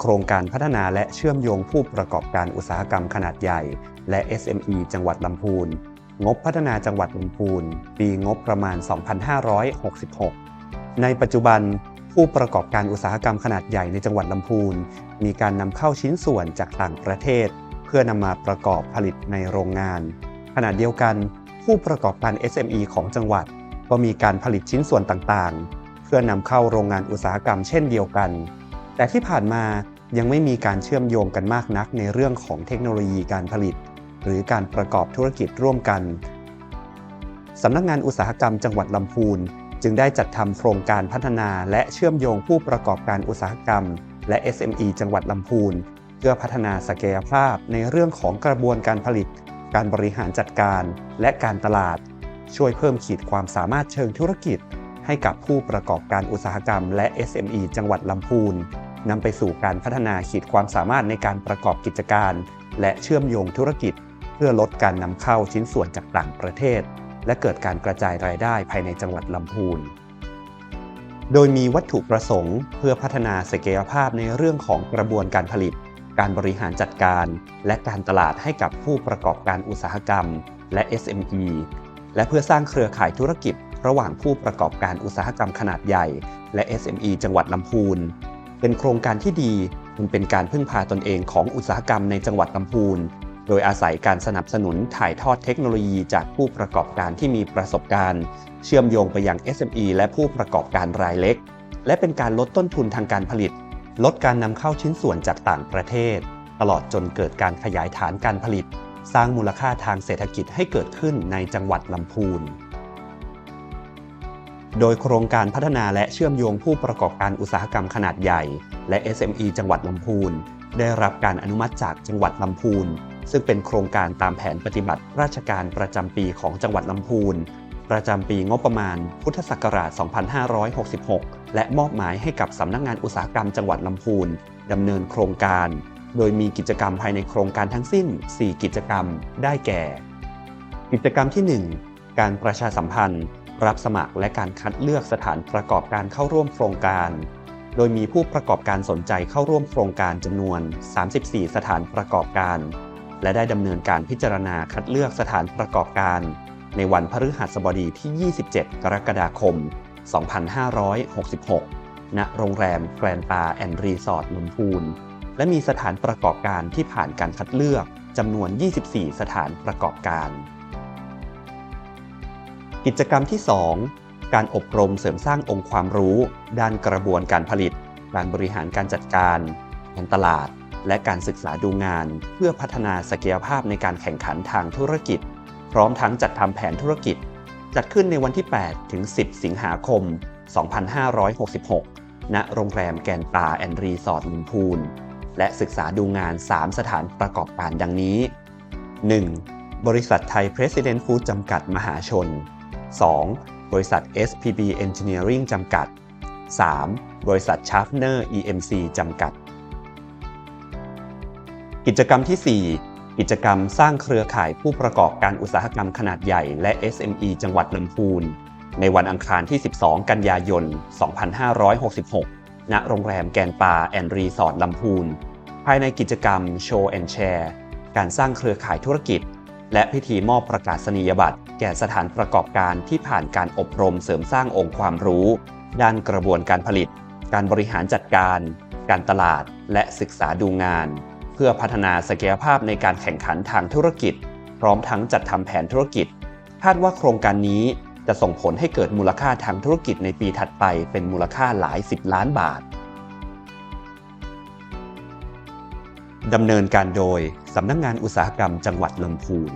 โครงการพัฒนาและเชื่อมโยงผู้ประกอบการอุตสาหกรรมขนาดใหญ่ และ SME จังหวัดลำพูน งบพัฒนาจังหวัดลำพูน ปีงบประมาณ 2566 ในปัจจุบันผู้ประกอบการอุตสาหกรรมขนาดใหญ่ในจังหวัดลำพูน มีการนำเข้าชิ้นส่วนจากต่างประเทศ เพื่อนำมาประกอบผลิตในโรงงาน ขณะเดียวกัน ผู้ประกอบการ SME ของจังหวัด ก็มีการผลิตชิ้นส่วนต่างๆ เพื่อนำเข้าโรงงานอุตสาหกรรมเช่นเดียวกัน แต่ที่ผ่านมา ยังไม่มีการเชื่อมโยงกันมากนักในเรื่องของเทคโนโลยีการผลิต หรือการประกอบธุรกิจร่วมกันสำนักงานอุตสาหกรรมจังหวัดลำพูน จึงได้จัดทำโครงการพัฒนาและเชื่อมโยงผู้ประกอบการอุตสาหกรรม และ SME จังหวัดลำพูน เพื่อพัฒนาศักยภาพในเรื่องของกระบวนการผลิต การบริหารจัดการ และการตลาด ช่วยเพิ่มขีดความสามารถเชิงธุรกิจ ให้กับผู้ประกอบการอุตสาหกรรม และ SME จังหวัดลำพูน นำไปสู่การพัฒนาขีดความสามารถในการประกอบกิจการ และเชื่อมโยงธุรกิจ เพื่อลดการนำเข้าชิ้นส่วนจากต่างประเทศ และเกิดการกระจายรายได้ภายในจังหวัดลำพูน โดยมีวัตถุประสงค์ เพื่อพัฒนาศักยภาพในเรื่องของกระบวนการผลิต การบริหารจัดการ และการตลาดให้กับผู้ประกอบการอุตสาหกรรม และ SME และเพื่อสร้างเครือข่ายธุรกิจ ระหว่างผู้ประกอบการอุตสาหกรรมขนาดใหญ่ และ SME จังหวัดลำพูน เป็นโครงการที่ดีมันเป็นการพึ่งพาตนเองของอุตสาหกรรมในจังหวัดลำพูน โดยอาศัยการสนับสนุนถ่ายทอดเทคโนโลยีจากผู้ประกอบการที่มีประสบการณ์ เชื่อมโยงไปยัง SME และผู้ประกอบการรายเล็ก และเป็นการลดต้นทุนทางการผลิต ลดการนำเข้าชิ้นส่วนจากต่างประเทศ ตลอดจนเกิดการขยายฐานการผลิต สร้างมูลค่าทางเศรษฐกิจให้เกิดขึ้นในจังหวัดลำพูน โดยโครงการพัฒนาและเชื่อมโยงผู้ประกอบการอุตสาหกรรมขนาดใหญ่ และ SME จังหวัดลำพูน ได้รับการอนุมัติจากจังหวัดลำพูน ซึ่งเป็นโครงการตามแผนปฏิบัติราชการประจำปีของจังหวัดลำพูน ประจำปีงบประมาณ พุทธศักราช 2566 และมอบหมายให้กับสำนักงานอุตสาหกรรมจังหวัดลำพูนดำเนินโครงการ โดยมีกิจกรรมภายในโครงการทั้งสิ้น 4 กิจกรรม ได้แก่ กิจกรรมที่ 1 การประชาสัมพันธ์ รับสมัครและการคัดเลือกสถานประกอบการเข้าร่วมโครงการ โดยมีผู้ประกอบการสนใจเข้าร่วมโครงการจำนวน 34 สถานประกอบการ และได้ดำเนินการพิจารณาคัดเลือกสถานประกอบการ ในวันพฤหัสบดีที่ 27 กรกฎาคม 2566 ณ โรงแรมแกรนตาแอนด์รีสอร์ทลำพูน และมีสถานประกอบการที่ผ่านการคัดเลือกจำนวน 24 สถานประกอบการ กิจกรรมที่ 2 การอบรมเสริมสร้างองค์ความรู้ ด้านกระบวนการผลิต การบริหารการจัดการการตลาด และการศึกษาดูงาน เพื่อพัฒนาศักยภาพในการแข่งขันทางธุรกิจ พร้อมทั้งจัดทำแผนธุรกิจ จัดขึ้นในวันที่ 8 ถึง 10 สิงหาคม 2566 ณ โรงแรมแกนตาแอนด์รีสอร์ทลำพูน และศึกษาดูงาน 3 สถานประกอบการดังนี้ 1. บริษัทไทย President Food จำกัดมหาชน 2. บริษัท SPB Engineering จำกัด 3. บริษัท Schaffner EMC จำกัด กิจกรรมที่ 4 กิจกรรมสร้างเครือข่ายผู้ประกอบการอุตสาหกรรมขนาดใหญ่และ SME จังหวัดลำพูน ในวันอังคารที่ 12 กันยายน 2566 ณ โรงแรมแกนปาแอนด์รีสอร์ทลำพูน ภายในกิจกรรม Show and Share การสร้างเครือข่ายธุรกิจ และพิธีมอบประกาศนียบัตร แก่สถานประกอบการที่ผ่านการอบรมเสริมสร้างองค์ความรู้ ด้านกระบวนการผลิต การบริหารจัดการ การตลาด และศึกษาดูงาน เพื่อพัฒนาศักยภาพในการแข่งขันทางธุรกิจ พร้อมทั้งจัดทำแผนธุรกิจ คาดว่าโครงการนี้จะส่งผลให้เกิดมูลค่าทางธุรกิจในปีถัดไปเป็นมูลค่าหลายสิบล้านบาท ดำเนินการโดยสำนักงงานอุตสาหกรรมจังหวัดลำพูน